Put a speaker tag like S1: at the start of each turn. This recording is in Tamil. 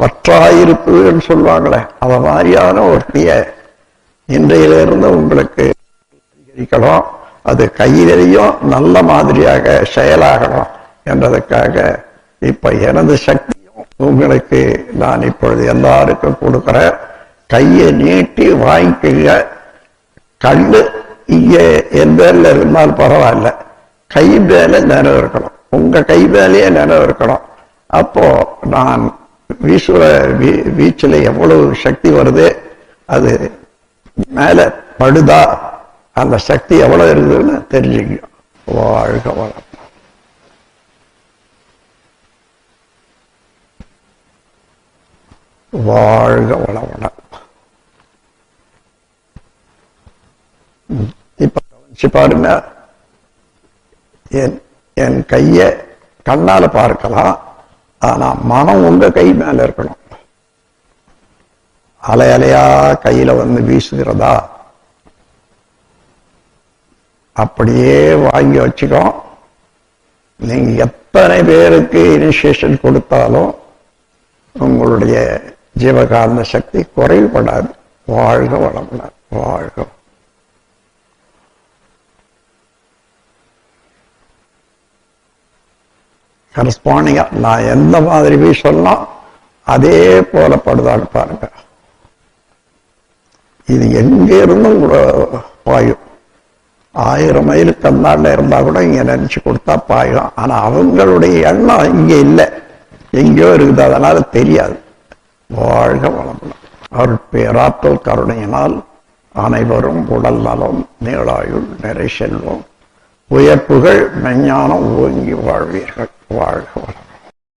S1: பற்றாயிருப்புன்னு சொல்லுவாங்களே அத மாதிரியான ஒருத்திய இன்றையிலிருந்து உங்களுக்கு அதிகரிக்கணும் அது கையிலேயும் நல்ல மாதிரியாக செயலாகணும் என்றதுக்காக இப்ப எனது சக்தியும் உங்களுக்கு நான் இப்பொழுது எல்லாருக்கும் கொடுக்குறேன். கையை நீட்டி வாங்கிக்கங்க. கண்ணு இங்கே என் பேர்ல இருந்தால் பரவாயில்ல. கை மேல நினைவு இருக்கணும் உங்க கை மேலேயே நினைவு இருக்கணும் அப்போ நான் வீசுற வீ வீச்சில் எவ்வளவு சக்தி வருது அது மேல படுதா அந்த சக்தி எவ்வளவு இருக்குதுன்னு தெரிஞ்சுக்கணும். வாழ்க வளம். வாழ்க வளவளம் இப்ப கவனிச்சு பாருங்க. என் என் கைய கண்ணால பார்க்கலாம். ஆனா மனம் உங்க கை மேல இருக்கணும். அலை அலையா கையில வந்து வீசுகிறதா? அப்படியே வாங்கி வச்சுக்கோ. நீங்க எத்தனை பேருக்கு இனிஷியேஷன் கொடுத்தாலும் உங்களுடைய ஜீவகாந்த சக்தி குறைவுபடாது. வாழ்க வளமுடன் வாழ்க கரஸ்பாண்டிங்கா நான் எந்த மாதிரி போய் சொல்லலாம் அதே போல படுதான்னு பாருங்க. இது எங்க இருந்தும் கூட பாயும். ஆயிரம் மைலுக்கு அந்தாண்ட இருந்தா கூட இங்க நினைச்சு கொடுத்தா பாயும். ஆனா அவங்களுடைய எண்ணம் இங்க இல்லை. எங்கேயோ இருக்குது அதனால தெரியாது. வாழ்க வளமுடன். அவர் பேராற்றல் கருணையினால் அனைவரும் உடல் நலம் நீளாயுள் நிறை செல்வம். உயர்ப்புகள் மெஞ்ஞானம் ஓங்கி வாழ்வீர்கள். வாழ்க வளம்